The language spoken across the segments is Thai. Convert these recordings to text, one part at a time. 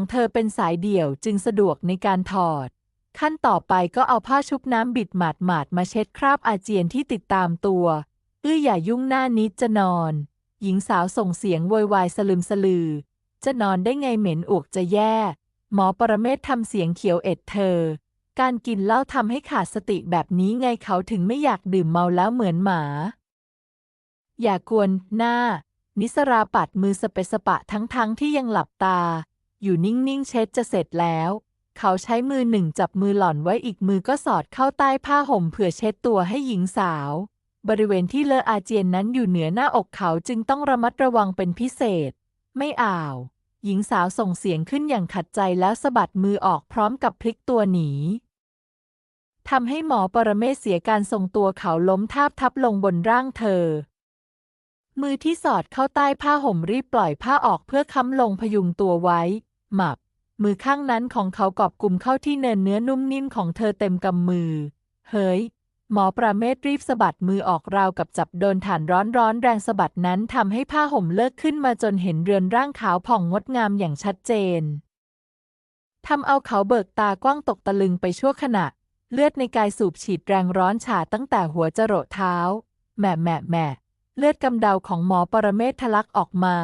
ของเธอเป็นสายเดี่ยวจึงสะดวกในการถอด ขั้นต่อไปก็เอาผ้าชุบน้ำบิดหมาดหมาดๆมาเช็ดคราบอาเจียนที่ติดตามตัวอื้ออย่ายุ่งหน้านิดจะนอน หญิงสาวส่งเสียงโวยวายสลึมสลือ จะนอนได้ไงเหม็นอวกจะแย่ หมอปรเมศทำเสียงเขียวเอ็ดเธอ การกินเหล้าทำให้ขาดสติแบบนี้ไงเขาถึงไม่อยากดื่มเมาแล้วเหมือนหมา อย่ากวนหน้า นิสราปัดมือสเปสปะทั้งๆทที่ยังหลับตา อยู่นิ่งๆ เช็ดจะเสร็จแล้ว เขาใช้มือหนึ่งจับมือหล่อนไว้อีกมือก็สอดเข้าใต้ผ้าห่มเผื่อเช็ดตัวให้หญิงสาว บริเวณที่เลอะอาเจียนนั้นอยู่เหนือหน้าอกเขาจึงต้องระมัดระวังเป็นพิเศษ ไม่อ่าว หญิงสาวส่งเสียงขึ้นอย่างขัดใจแล้วสะบัดมือออกพร้อมกับพลิกตัวหนีทำให้หมอปรเมศเสียการทรงตัวเขาล้มทาบทับลงบนร่างเธอ มือที่สอดเข้าใต้ผ้าห่มรีบปล่อยผ้าออกเพื่อค้ำลงพยุงตัวไว้ หมับ มือข้างนั้นของเขากอบกลุ่มเข้าที่เนินเนื้อนุ่มนิ่มของเธอเต็มกำมือ เฮ้ย หมอประเมศรีบสะบัดมือออกราวกับจับโดนฐานร้อนร้อนแรงสะบัดนั้นทำให้ผ้าห่มเลิกขึ้นมาจนเห็นเรือนร่างขาวผ่องงดงามอย่างชัดเจนทำเอาเขาเบิกตากว้างตกตะลึงไปชั่วขณะ เลือดในกายสูบฉีดแรงร้อนฉาตั้งแต่หัวจรดเท้าแหม่แหม่แหม่เลือดกำเดาของหมอปรเมศทะลักออกมา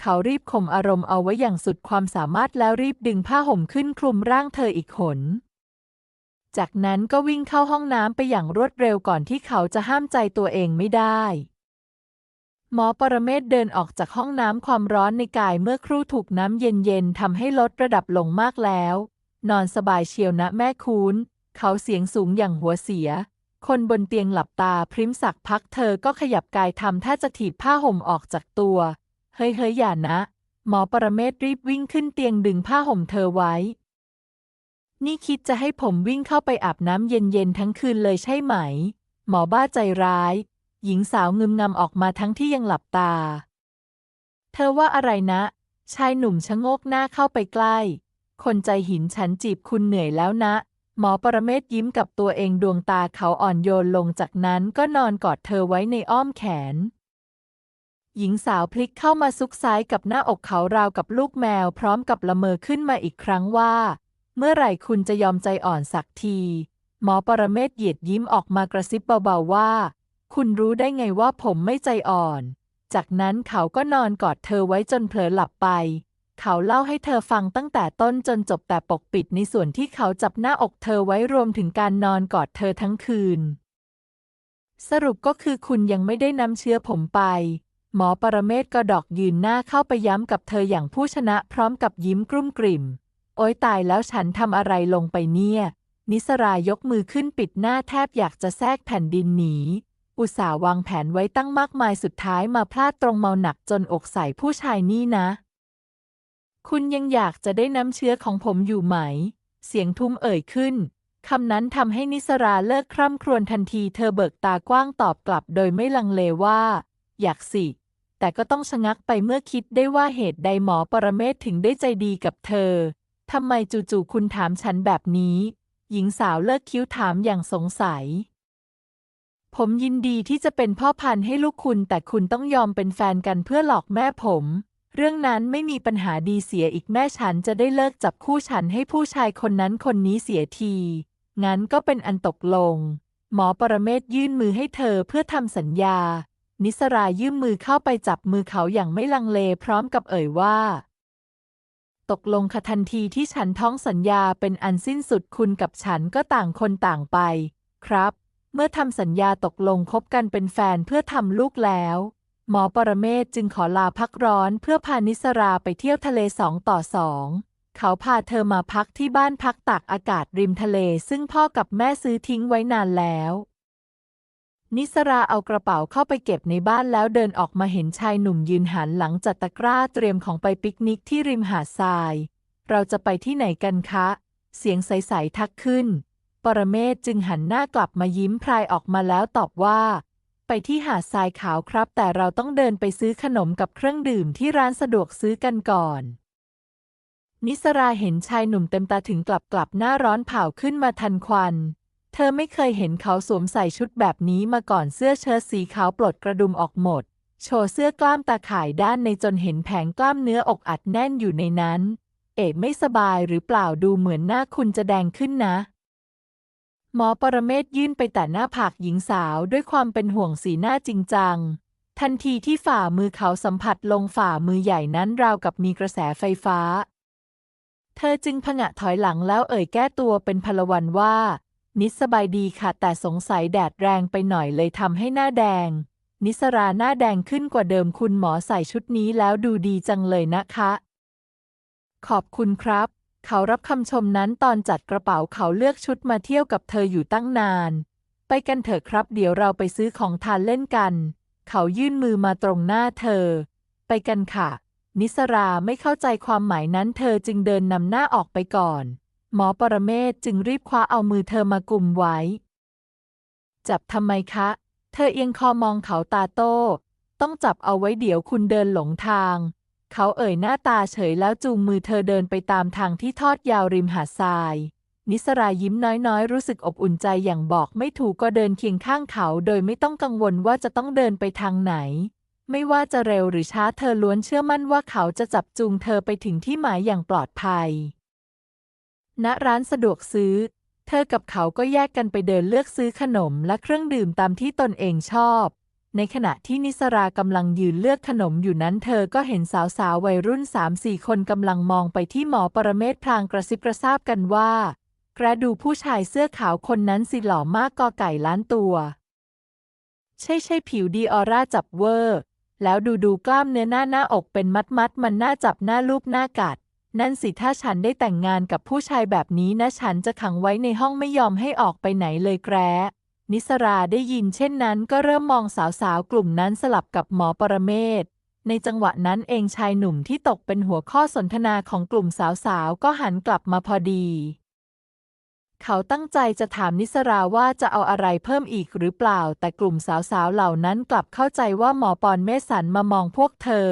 เขารีบข่มอารมณ์เอาไว้อย่างสุดความสามารถแล้วรีบดึงผ้าห่มขึ้นคลุมร่างเธออีกขน จากนั้นก็วิ่งเข้าห้องน้ำไปอย่างรวดเร็วก่อนที่เขาจะห้ามใจตัวเองไม่ได้ หมอปรเมศเดินออกจากห้องน้ำความร้อนในกายเมื่อครู่ถูกน้ำเย็นๆทำให้ลดระดับลงมากแล้ว นอนสบายเชียวนะแม่คูนเขาเสียงสูงอย่างหัวเสียคนบนเตียงหลับตาพริ้มสักพักเธอก็ขยับกายทำท่าจะถีบผ้าห่มออกจากตัว เฮ้ยเฮ้ยอย่านะ หมอปรเมศรีบวิ่งขึ้นเตียงดึงผ้าห่มเธอไว้ นี่คิดจะให้ผมวิ่งเข้าไปอาบน้ำเย็นๆทั้งคืนเลยใช่ไหม หมอบ้าใจร้าย หญิงสาวงึมงำออกมาทั้งที่ยังหลับตา เธอว่าอะไรนะ ชายหนุ่มชะโงกหน้าเข้าไปใกล้ คนใจหินฉันจีบคุณเหนื่อยแล้วนะ หมอปรเมศยิ้มกับตัวเองดวงตาเขาอ่อนโยนลงจากนั้นก็นอนกอดเธอไว้ในอ้อมแขน หญิงสาวพลิกเข้ามาซุกซ้ายกับหน้าอกเขาราวกับลูกแมว พร้อมกับละเมอขึ้นมาอีกครั้งว่า เมื่อไหร่คุณจะยอมใจอ่อนสักที หมอปรเมศเหยียดยิ้มออกมากระซิบเบาๆว่า คุณรู้ได้ไงว่าผมไม่ใจอ่อน จากนั้นเขาก็นอนกอดเธอไว้จนเผลอหลับไป เขาเล่าให้เธอฟังตั้งแต่ต้นจนจบแต่ปกปิดในส่วนที่เขาจับหน้าอกเธอไว้รวมถึงการนอนกอดเธอทั้งคืน สรุปก็คือคุณยังไม่ได้นำเชื้อผมไป หมอปรเมศก็ดอกยืนหน้าเข้าไปย้ำกับเธออย่างผู้ชนะพร้อมกับยิ้มกลุ้มกลิ่ม โอ๊ยตายแล้วฉันทำอะไรลงไปเนี่ย นิสรายกมือขึ้นปิดหน้าแทบอยากจะแทรกแผ่นดินหนี อุตส่าห์วางแผนไว้ตั้งมากมายสุดท้ายมาพลาดตรงเมาหนักจนอกใส่ผู้ชายนี่นะ คุณยังอยากจะได้น้ำเชื้อของผมอยู่ไหม เสียงทุ้มเอ่ยขึ้นคำนั้นทำให้นิสราเลิกคร่ำครวญทันทีเธอเบิกตากว้างตอบกลับโดยไม่ลังเลว่า อยากสิ แต่ก็ต้องชะงักไปเมื่อคิดได้ว่าเหตุใดหมอปรเมศถึงได้ใจดีกับเธอ ทำไมจู่ๆคุณถามฉันแบบนี้ หญิงสาวเลิกคิ้วถามอย่างสงสัย ผมยินดีที่จะเป็นพ่อพันธุ์ให้ลูกคุณแต่คุณต้องยอมเป็นแฟนกันเพื่อหลอกแม่ผม เรื่องนั้นไม่มีปัญหาดีเสียอีกแม่ฉันจะได้เลิกจับคู่ฉันให้ผู้ชายคนนั้นคนนี้เสียที งั้นก็เป็นอันตกลง หมอปรเมศยื่นมือให้เธอเพื่อทำสัญญา นิสรายื่นมือเข้าไปจับมือเขาอย่างไม่ลังเลพร้อมกับเอ่ยว่า ตกลงค่ะทันทีที่ฉันท้องสัญญาเป็นอันสิ้นสุดคุณกับฉันก็ต่างคนต่างไป ครับ เมื่อทำสัญญาตกลงคบกันเป็นแฟนเพื่อทำลูกแล้ว หมอปรเมศจึงขอลาพักร้อนเพื่อพานิสราไปเที่ยวทะเลสองต่อสองเขาพาเธอมาพักที่บ้านพักตากอากาศริมทะเล ซึ่งพ่อกับแม่ซื้อทิ้งไว้นานแล้ว นิสราเอากระเป๋าเข้าไปเก็บในบ้านแล้วเดินออกมาเห็นชายหนุ่มยืนหันหลังจัดตะกร้าเตรียมของไปปิกนิกที่ริมหาดทราย เราจะไปที่ไหนกันคะ เสียงใสๆทักขึ้น ปรเมศจึงหันหน้ากลับมายิ้มพรายออกมาแล้วตอบว่า ไปที่หาดทรายขาวครับ แต่เราต้องเดินไปซื้อขนมกับเครื่องดื่มที่ร้านสะดวกซื้อกันก่อน นิสราเห็นชายหนุ่มเต็มตาถึงกลับกลับหน้าร้อนเผาขึ้นมาทันควัน เธอไม่เคยเห็นเขาสวมใส่ชุดแบบนี้มาก่อนเสื้อเชิ้ตสีขาวปลดกระดุมออกหมด โชว์เสื้อกล้ามตาข่ายด้านในจนเห็นแผงกล้ามเนื้ออกอัดแน่นอยู่ในนั้น เอกไม่สบายหรือเปล่าดูเหมือนหน้าคุณจะแดงขึ้นนะ หมอปรเมศยื่นไปแต่หน้าผากหญิงสาวด้วยความเป็นห่วงสีหน้าจริงจัง ทันทีที่ฝ่ามือเขาสัมผัสลงฝ่ามือใหญ่นั้นราวกับมีกระแสไฟฟ้า เธอจึงผงะถอยหลังแล้วเอ่ยแก้ตัวเป็นพลวันว่า นิสบายดีค่ะ แต่สงสัยแดดแรงไปหน่อยเลยทำให้หน้าแดง นิสราหน้าแดงขึ้นกว่าเดิมคุณหมอใส่ชุดนี้แล้วดูดีจังเลยนะคะ ขอบคุณครับ เขารับคำชมนั้นตอนจัดกระเป๋าเขาเลือกชุดมาเที่ยวกับเธออยู่ตั้งนาน ไปกันเถอะครับเดี๋ยวเราไปซื้อของทานเล่นกัน เขายื่นมือมาตรงหน้าเธอ ไปกันค่ะ นิสราไม่เข้าใจความหมายนั้นเธอจึงเดินนำหน้าออกไปก่อน หมอปรเมศจึงรีบคว้าเอามือเธอมากลุ่มไว้ จับทำไมคะ เธอเอียงคอมองเขาตาโต้ ต้องจับเอาไว้เดี๋ยวคุณเดินหลงทาง เขาเอ่ยหน้าตาเฉยแล้วจูงมือเธอเดินไปตามทางที่ทอดยาวริมหาดทราย นิสรายิ้มน้อยๆ รู้สึกอบอุ่นใจอย่างบอกไม่ถูกก็เดินเคียงข้างเขา โดยไม่ต้องกังวลว่าจะต้องเดินไปทางไหนไม่ว่าจะเร็วหรือช้าเธอล้วนเชื่อมั่นว่าเขาจะจับจูงเธอไปถึงที่หมายอย่างปลอดภัย ณร้านสะดวกซื้อ เธอกับเขาก็แยกกันไปเดินเลือกซื้อขนมและเครื่องดื่มตามที่ตนเองชอบ ในขณะที่นิสรากำลังยืนเลือกขนมอยู่นั้น เธอก็เห็นสาวๆวัยรุ่นสามสี่คนกำลังมองไปที่หมอปรเมศพลางกระซิบกระซาบกันว่ากระดูผู้ชายเสื้อขาวคนนั้นสิหล่อมากกอไก่ล้านตัว ใช่ใช่ผิวดีออร่าจับเวอร์ แล้วดูดูกล้ามเนื้อหน้าหน้าอกเป็นมัดมัดมันน่าจับหน้ารูปหน้ากัด นั่นสิถ้าฉันได้แต่งงานกับผู้ชายแบบนี้นะ ฉันจะขังไว้ในห้องไม่ยอมให้ออกไปไหนเลยแกรนิสราได้ยินเช่นนั้นก็เริ่มมองสาวๆ กลุ่มนั้นสลับกับหมอปรเมศ ในจังหวะนั้นเองชายหนุ่มที่ตกเป็นหัวข้อสนทนาของกลุ่มสาวๆ ก็หันกลับมาพอดี เขาตั้งใจจะถามนิสราว่าจะเอาอะไรเพิ่มอีกหรือเปล่า แต่กลุ่มสาวๆ เหล่านั้นกลับเข้าใจว่าหมอปอนเมสันมามองพวกเธอ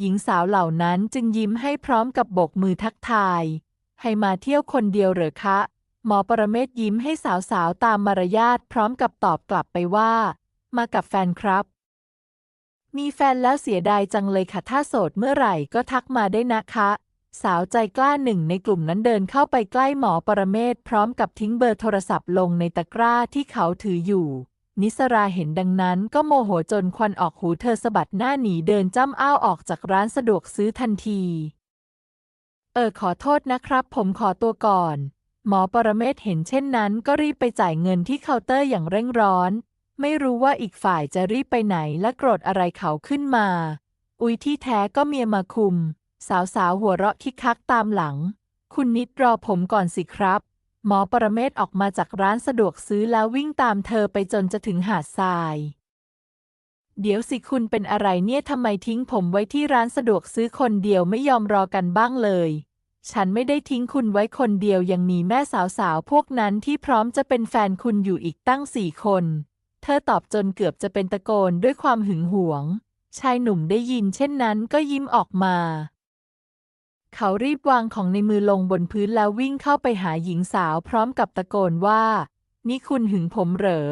หญิงสาวเหล่านั้นจึงยิ้มให้พร้อมกับโบกมือทักทาย ให้มาเที่ยวคนเดียวเหรอคะ หมอปรเมศยิ้มให้สาวๆตามมารยาทพร้อมกับตอบกลับไปว่า มากับแฟนครับ มีแฟนแล้วเสียดายจังเลยค่ะ ถ้าโสดเมื่อไหร่ก็ทักมาได้นะคะ สาวใจกล้าหนึ่งในกลุ่มนั้นเดินเข้าไปใกล้หมอปรเมศพร้อมกับทิ้งเบอร์โทรศัพท์ลงในตะกร้าที่เขาถืออยู่ นิสราเห็นดังนั้นก็โมโหจนควันออกหูเธอสะบัดหน้าหนีเดินจ้ำอ้าวออกจากร้านสะดวกซื้อทันที เออขอโทษนะครับ ผมขอตัวก่อน หมอปรเมศเห็นเช่นนั้น ก็รีบไปจ่ายเงินที่เคาน์เตอร์อย่างเร่งร้อน ไม่รู้ว่าอีกฝ่ายจะรีบไปไหนและโกรธอะไรเขาขึ้นมา อุ้ยที่แท้ก็เมียมาคุม สาวๆหัวเราะคิกคักตามหลัง คุณนิดรอผมก่อนสิครับ หมอปรเมศออกมาจากร้านสะดวกซื้อแล้ววิ่งตามเธอไปจนจะถึงหาดทราย เดี๋ยวสิคุณเป็นอะไรเนี่ยทำไมทิ้งผมไว้ที่ร้านสะดวกซื้อคนเดียวไม่ยอมรอกันบ้างเลย ฉันไม่ได้ทิ้งคุณไว้คนเดียวยังมีแม่สาวๆพวกนั้นที่พร้อมจะเป็นแฟนคุณอยู่อีกตั้งสี่คน เธอตอบจนเกือบจะเป็นตะโกนด้วยความหึงหวง ชายหนุ่มได้ยินเช่นนั้นก็ยิ้มออกมา เขารีบวางของในมือลงบนพื้นแล้ววิ่งเข้าไปหาหญิงสาวพร้อมกับตะโกนว่า นี่คุณหึงผมเหรอ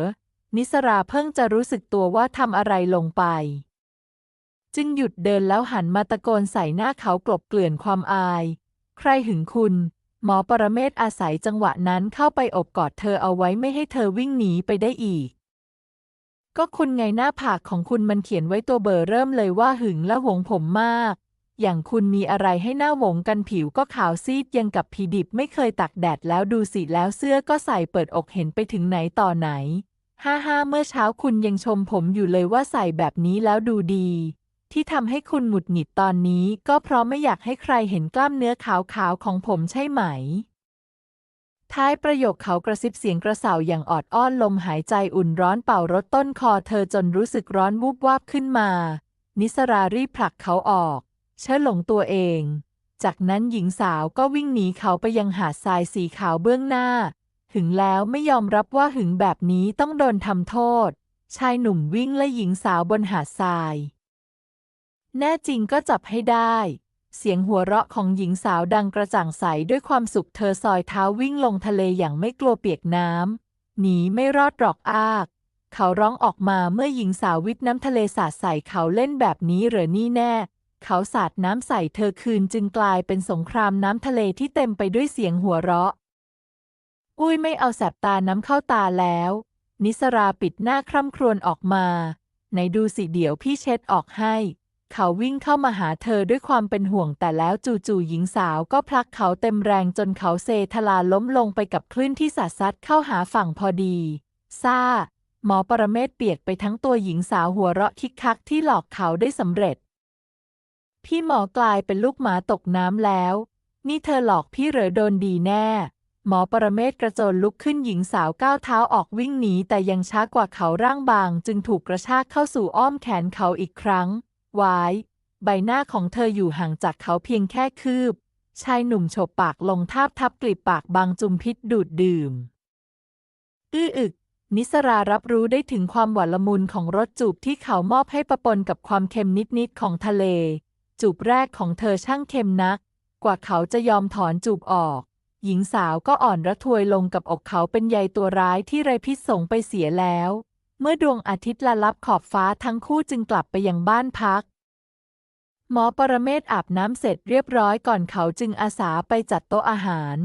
นิสราเพิ่งจะรู้สึกตัวว่าทำอะไรลงไป จึงหยุดเดินแล้วหันมาตะโกนใส่หน้าเขากลบเกลื่อนความอาย ใครหึงคุณ หมอปรเมศอาศัยจังหวะนั้นเข้าไปอบกอดเธอเอาไว้ไม่ให้เธอวิ่งหนีไปได้อีกก็คุณไงหน้าผากของคุณมันเขียนไว้ตัวเบอร์เริ่มเลยว่าหึงและหวงผมมาก อย่างคุณมีอะไรให้หน้าหวงกันผิวก็ขาวซีดยังกับผีดิบไม่เคยตักแดดแล้วดูสิแล้วเสื้อก็ใส่เปิดอกเห็นไปถึงไหนต่อไหน ห้าห้าเมื่อเช้าคุณยังชมผมอยู่เลยว่าใส่แบบนี้แล้วดูดี ที่ทำให้คุณหงุดหงิดตอนนี้ ก็เพราะไม่อยากให้ใครเห็นกล้ามเนื้อขาวๆของผมใช่ไหม ท้ายประโยคเขากระซิบเสียงกระเสาอย่างออดอ้อนลมหายใจอุ่นร้อนเป่ารถต้นคอเธอจนรู้สึกร้อนวูบวาบขึ้นมา นิสรารีบผลักเขาออก เชิดหลงตัวเอง จากนั้นหญิงสาวก็วิ่งหนีเขาไปยังหาดทรายสีขาวเบื้องหน้าหึงแล้วไม่ยอมรับว่าหึงแบบนี้ต้องโดนทำโทษ ชายหนุ่มวิ่งไล่หญิงสาวบนหาดทราย แน่จริงก็จับให้ได้ เสียงหัวเราะของหญิงสาวดังกระจ่างใสด้วยความสุขเธอซอยเท้าวิ่งลงทะเลอย่างไม่กลัวเปียกน้ำหนีไม่รอดหรอกอากเขาร้องออกมาเมื่อหญิงสาววิทน้ำทะเลสาดใส่เขาเล่นแบบนี้เหรอนี่แน่ เขาสาดน้ำใส่เธอคืนจึงกลายเป็นสงครามน้ำทะเลที่เต็มไปด้วยเสียงหัวเราะ อุ้ยไม่เอาแสบตาน้ำเข้าตาแล้ว นิสราปิดหน้าคร่ำครวญออกมา ไหนดูสิเดี๋ยวพี่เช็ดออกให้ เขาวิ่งเข้ามาหาเธอด้วยความเป็นห่วงแต่แล้วจู่ๆหญิงสาวก็พลักเขาเต็มแรงจนเขาเซทลาล้มลงไปกับคลื่นที่สาดซัดเข้าหาฝั่งพอดีซ่าหมอปรเมศเปียกไปทั้งตัวหญิงสาวหัวเราะคิกคักที่หลอกเขาได้สำเร็จ พี่หมอกลายเป็นลูกหมาตกน้ำแล้ว นี่เธอหลอกพี่เหรอโดนดีแน่ หมอปรเมศกระโจนลุกขึ้นหญิงสาวก้าวเท้าออกวิ่งหนีแต่ยังช้ากว่าเขาร่างบาง จึงถูกกระชากเข้าสู่อ้อมแขนเขาอีกครั้ง วาย ใบหน้าของเธออยู่ห่างจากเขาเพียงแค่คืบ ชายหนุ่มฉบปากลงทาบทับกลีบปากบางจุมพิษดูดดื่ม อื้ออึกนิสรารับรู้ได้ถึงความหวานละมุนของรสจูบที่เขามอบให้ประปนกับความเค็มนิด ๆ ของทะเล จูบแรกของเธอช่างเค็มนัก กว่าเขาจะยอมถอนจูบออก หญิงสาวก็อ่อนระทวยลงกับอกเขาเป็นใยตัวร้ายที่ไรพิษสงไปเสียแล้ว เมื่อดวงอาทิตย์ละลับขอบฟ้าทั้งคู่จึงกลับไปยังบ้านพัก หมอปรเมศอาบน้ำเสร็จเรียบร้อยก่อนเขาจึงอาสาไปจัดโต๊ะอาหาร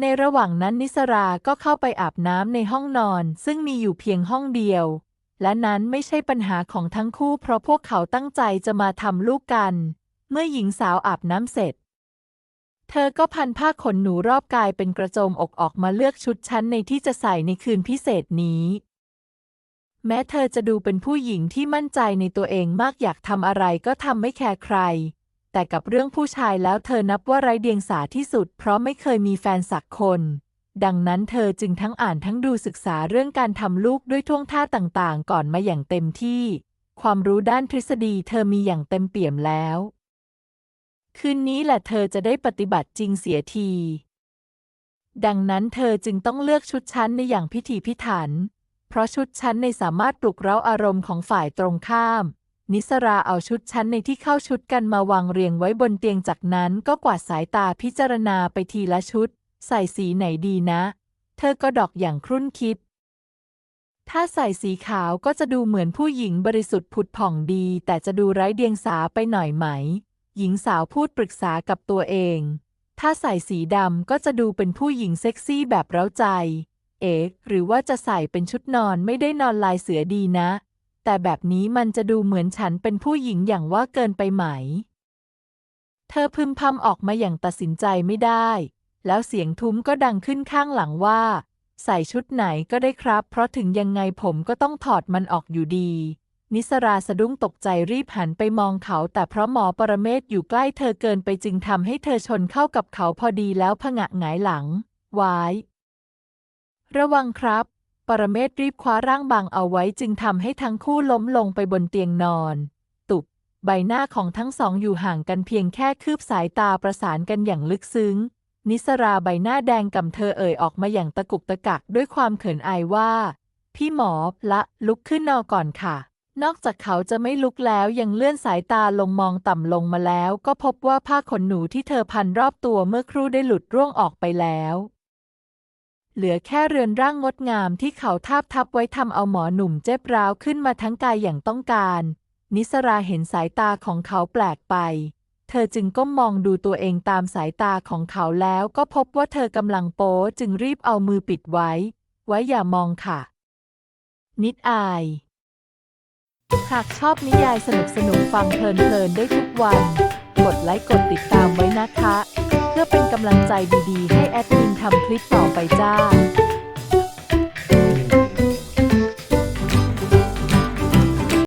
ในระหว่างนั้นนิสราก็เข้าไปอาบน้ำในห้องนอน ซึ่งมีอยู่เพียงห้องเดียวและนั้นไม่ใช่ปัญหาของทั้งคู่เพราะพวกเขาตั้งใจจะมาทำลูกกัน เมื่อหญิงสาวอาบน้ำเสร็จ เธอก็พันผ้าขนหนูรอบกายเป็นกระโจมอกออกมาเลือกชุดชั้นในที่จะใส่ในคืนพิเศษนี้ แม้เธอจะดูเป็นผู้หญิงที่มั่นใจในตัวเองมากอยากทำอะไรก็ทำไม่แคร์ใคร แต่กับเรื่องผู้ชายแล้วเธอนับว่าไร้เดียงสาที่สุด เพราะไม่เคยมีแฟนสักคน ดังนั้นเธอจึงทั้งอ่านทั้งดูศึกษาเรื่องการทำลูกด้วยท่วงท่าต่างๆ ก่อนมาอย่างเต็มที่ ความรู้ด้านทฤษฎีเธอมีอย่างเต็มเปี่ยมแล้ว คืนนี้แหละเธอจะได้ปฏิบัติจริงเสียที ดังนั้นเธอจึงต้องเลือกชุดชั้นในอย่างพิถีพิถัน เพราะชุดชั้นในสามารถปลุกเร้าอารมณ์ของฝ่ายตรงข้าม นิสราเอาชุดชั้นในที่เข้าชุดกันมาวางเรียงไว้บนเตียงจากนั้นก็กวาดสายตาพิจารณาไปทีละชุด ใส่สีไหนดีนะ เธอก็ดอกอย่างครุ่นคิด ถ้าใส่สีขาวก็จะดูเหมือนผู้หญิงบริสุทธิ์ผุดผ่องดี แต่จะดูไร้เดียงสาไปหน่อยไหม หญิงสาวพูดปรึกษากับตัวเอง ถ้าใส่สีดำก็จะดูเป็นผู้หญิงเซ็กซี่แบบเร้าใจ เอ๊ะหรือว่าจะใส่เป็นชุดนอนไม่ได้นอนลายเสือดีนะ แต่แบบนี้มันจะดูเหมือนฉันเป็นผู้หญิงอย่างว่าเกินไปไหม เธอพึมพำออกมาอย่างตัดสินใจไม่ได้ แล้วเสียงทุ้มก็ดังขึ้นข้างหลังว่า ใส่ชุดไหนก็ได้ครับ เพราะถึงยังไงผมก็ต้องถอดมันออกอยู่ดี นิสราสะดุ้งตกใจรีบหันไปมองเขา แต่เพราะหมอปรเมศอยู่ใกล้เธอเกินไปจึงทำให้เธอชนเข้ากับเขาพอดีแล้วผงะหงายหลังวาย ระวังครับ ปรเมศรีบคว้าร่างบางเอาไว้จึงทำให้ทั้งคู่ล้มลงไปบนเตียงนอน ตุบใบหน้าของทั้งสองอยู่ห่างกันเพียงแค่คืบสายตาประสานกันอย่างลึกซึ้ง นิสราใบหน้าแดงก่ำเธอเอ่ยออกมาอย่างตะกุกตะกักด้วยความเขินอายว่า พี่หมอละลุกขึ้นนอนก่อนค่ะ นอกจากเขาจะไม่ลุกแล้วยังเลื่อนสายตาลงมองต่ำลงมาแล้ว ก็พบว่าผ้าขนหนูที่เธอพันรอบตัวเมื่อครู่ได้หลุดร่วงออกไปแล้ว เหลือแค่เรือนร่างงดงามที่เขาทาบทับไว้ทำเอาหมอหนุ่มเจ็บร้าวขึ้นมาทั้งกายอย่างต้องการ นิสราเห็นสายตาของเขาแปลกไป เธอจึงก้มมองดูตัวเองตามสายตาของเขาแล้วก็พบว่าเธอกำลังโป๊จึงรีบเอามือปิดไว้ ไว้อย่ามองค่ะ นิดอาย หากชอบนิยายสนุกสนุกๆฟังเพลินๆได้ทุกวัน กดไลค์กดติดตามไว้นะคะ เพื่อเป็นกำลังใจดีๆ ให้แอดมินทำคลิปต่อไปจ้า